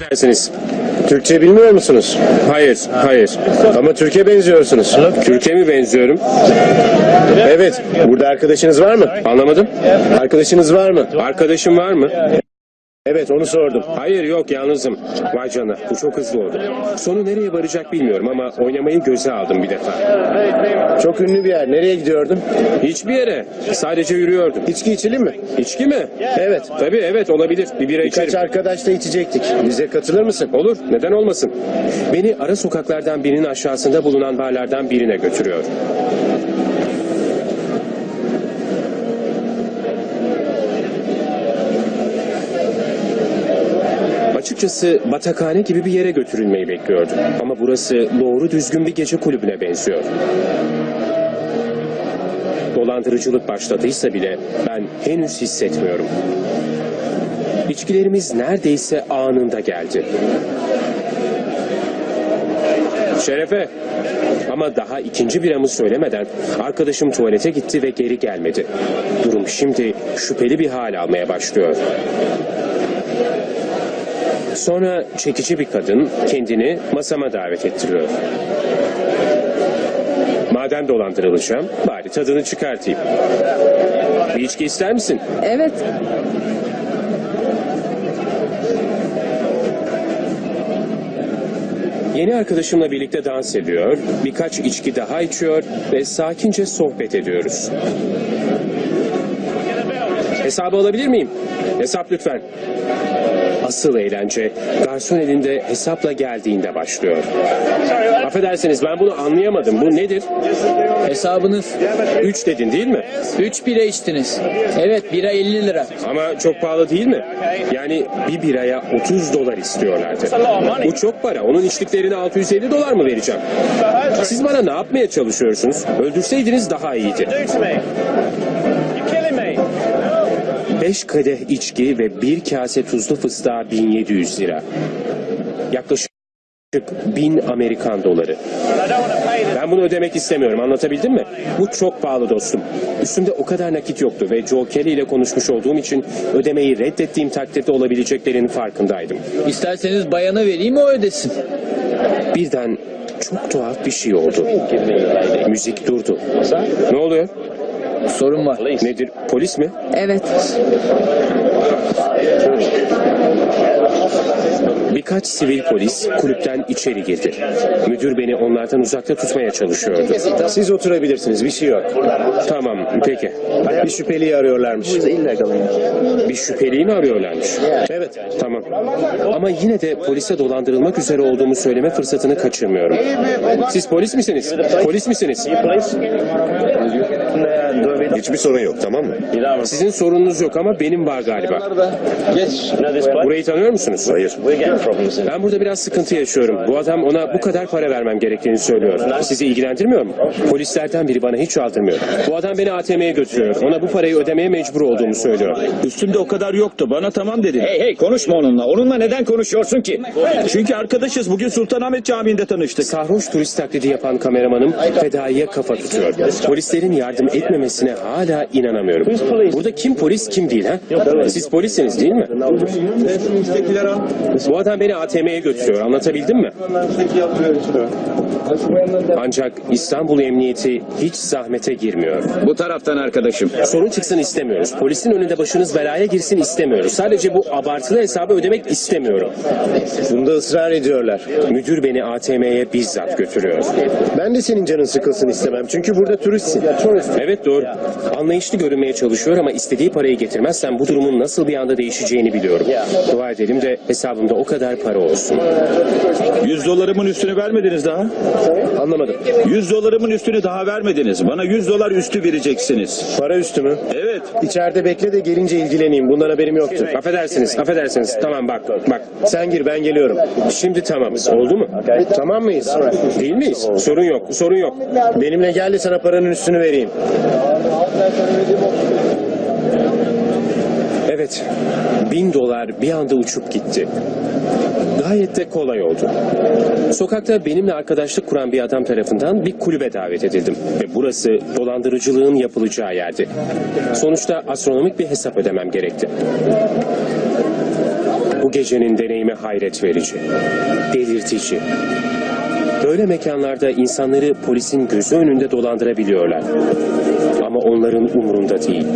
Affedersiniz. Türkçe bilmiyor musunuz? Hayır, hayır. Ama Türkiye benziyorsunuz. Kürke mi benziyorum? Evet. Burada arkadaşınız var mı? Anlamadım. Arkadaşınız var mı? Arkadaşım var mı? Evet onu sordum. Hayır yok yalnızım. Vay canına bu çok hızlı oldu. Sonu nereye varacak bilmiyorum ama oynamayı göze aldım bir defa. Çok ünlü bir yer. Nereye gidiyordun? Hiçbir yere. Sadece yürüyordum. İçki içelim mi? İçki mi? Evet. Tabii evet olabilir. Bir bira Birkaç içerim. arkadaşla içecektik. Bize katılır mısın? Olur. Neden olmasın? Beni ara sokaklardan birinin aşağısında bulunan barlardan birine götürüyor. Açıkçası batakhane gibi bir yere götürülmeyi bekliyordum. Ama burası doğru düzgün bir gece kulübüne benziyor. Dolandırıcılık başladıysa bile ben henüz hissetmiyorum. İçkilerimiz neredeyse anında geldi. Şerefe. Ama daha ikinci biramı söylemeden arkadaşım tuvalete gitti ve geri gelmedi. Durum şimdi şüpheli bir hal almaya başlıyor. Sonra çekici bir kadın kendini masama davet ettiriyor. Madem dolandırılacağım, bari tadını çıkartayım. Bir içki ister misin? Evet. Yeni arkadaşımla birlikte dans ediyor, birkaç içki daha içiyor ve sakince sohbet ediyoruz. Hesabı alabilir miyim? Hesap lütfen. Asıl eğlence garson elinde hesapla geldiğinde başlıyor. Affedersiniz ben bunu anlayamadım. Bu nedir? Hesabınız Üç dedin değil mi? 3 bira içtiniz. Evet bira 50 lira. Ama çok pahalı değil mi? Yani bir biraya 30 dolar istiyorlardı. Bu çok para. Onun içliklerine 650 dolar mı vereceğim? Siz bana ne yapmaya çalışıyorsunuz? Öldürseydiniz daha iyiydi. Beş kadeh içki ve bir kase tuzlu fıstığa 1700 lira. Yaklaşık 1000 Amerikan doları. Ben bunu ödemek istemiyorum anlatabildim mi? Bu çok pahalı dostum. Üstümde o kadar nakit yoktu ve Joe Kelly ile konuşmuş olduğum için ödemeyi reddettiğim takdirde olabileceklerinin farkındaydım. İsterseniz bayana vereyim o ödesin. Birden çok tuhaf bir şey oldu. Müzik durdu. Ne oluyor? Sorun var. Nedir? Polis mi? Evet. Birkaç sivil polis kulüpten içeri girdi. Müdür beni onlardan uzakta tutmaya çalışıyordu. Siz oturabilirsiniz. Bir şey yok. Tamam, peki. Bir şüpheliyi arıyorlarmış. Bir şüpheliyi mi arıyorlarmış? Evet. Tamam. Ama yine de polise dolandırılmak üzere olduğumu söyleme fırsatını kaçırmıyorum. Siz polis misiniz? Polis misiniz? Hiçbir sorun yok tamam mı? Sizin sorununuz yok ama benim var galiba. Burayı tanıyor musunuz? Hayır. Ben burada biraz sıkıntı yaşıyorum. Bu adam ona bu kadar para vermem gerektiğini söylüyor. Sizi ilgilendirmiyor mu? Polislerden biri bana hiç aldırmıyor. Bu adam beni ATM'ye götürüyor. Ona bu parayı ödemeye mecbur olduğumu söylüyor. Üstümde o kadar yoktu. Bana tamam dedin. Hey hey konuşma onunla. Onunla neden konuşuyorsun ki? Çünkü arkadaşız. Bugün Sultanahmet Camii'nde tanıştık. Sarhoş turist taklidi yapan kameramanım fedaiye kafa tutuyor. Polislerin yardım etmemesine hala inanamıyorum. Burada kim polis kim değil ha? Siz polissiniz değil mi? Bu adam beni ATM'ye götürüyor. Anlatabildim mi? Ancak İstanbul Emniyeti hiç zahmete girmiyor. Bu taraftan arkadaşım. Sorun çıksın istemiyoruz. Polisin önünde başınız belaya girsin istemiyoruz. Sadece bu abartılı hesabı ödemek istemiyorum. Bunda ısrar ediyorlar. Müdür beni ATM'ye bizzat götürüyor. Ben de senin canın sıkılsın istemem. Çünkü burada turistsin. Evet doğru. Anlayışlı görünmeye çalışıyor ama istediği parayı getirmezsen bu durumun nasıl bir anda değişeceğini biliyorum. Dua edelim de hesabımda o kadar para olsun. 100 dolarımın üstünü vermediniz daha. Anlamadım. 100 dolarımın üstünü daha vermediniz. Bana 100 dolar üstü vereceksiniz. Para üstü mü? Evet. İçeride bekle de gelince ilgileneyim. Bundan haberim yoktu. Affedersiniz, affedersiniz. Tamam bak, bak. Sen gir ben geliyorum. Şimdi tamamız. Oldu mu? Tamam mıyız? Değil miyiz? Sorun yok, sorun yok. Benimle gel de sana paranın üstünü vereyim. Evet, bin dolar bir anda uçup gitti. Gayet de kolay oldu. Sokakta benimle arkadaşlık kuran bir adam tarafından bir kulübe davet edildim. Ve burası dolandırıcılığın yapılacağı yerdi. Sonuçta astronomik bir hesap ödemem gerekti. Bu gece gecenin deneyimi hayret verici, delirtici. Böyle mekanlarda insanları polisin gözü önünde dolandırabiliyorlar. Ama onların umurunda değil.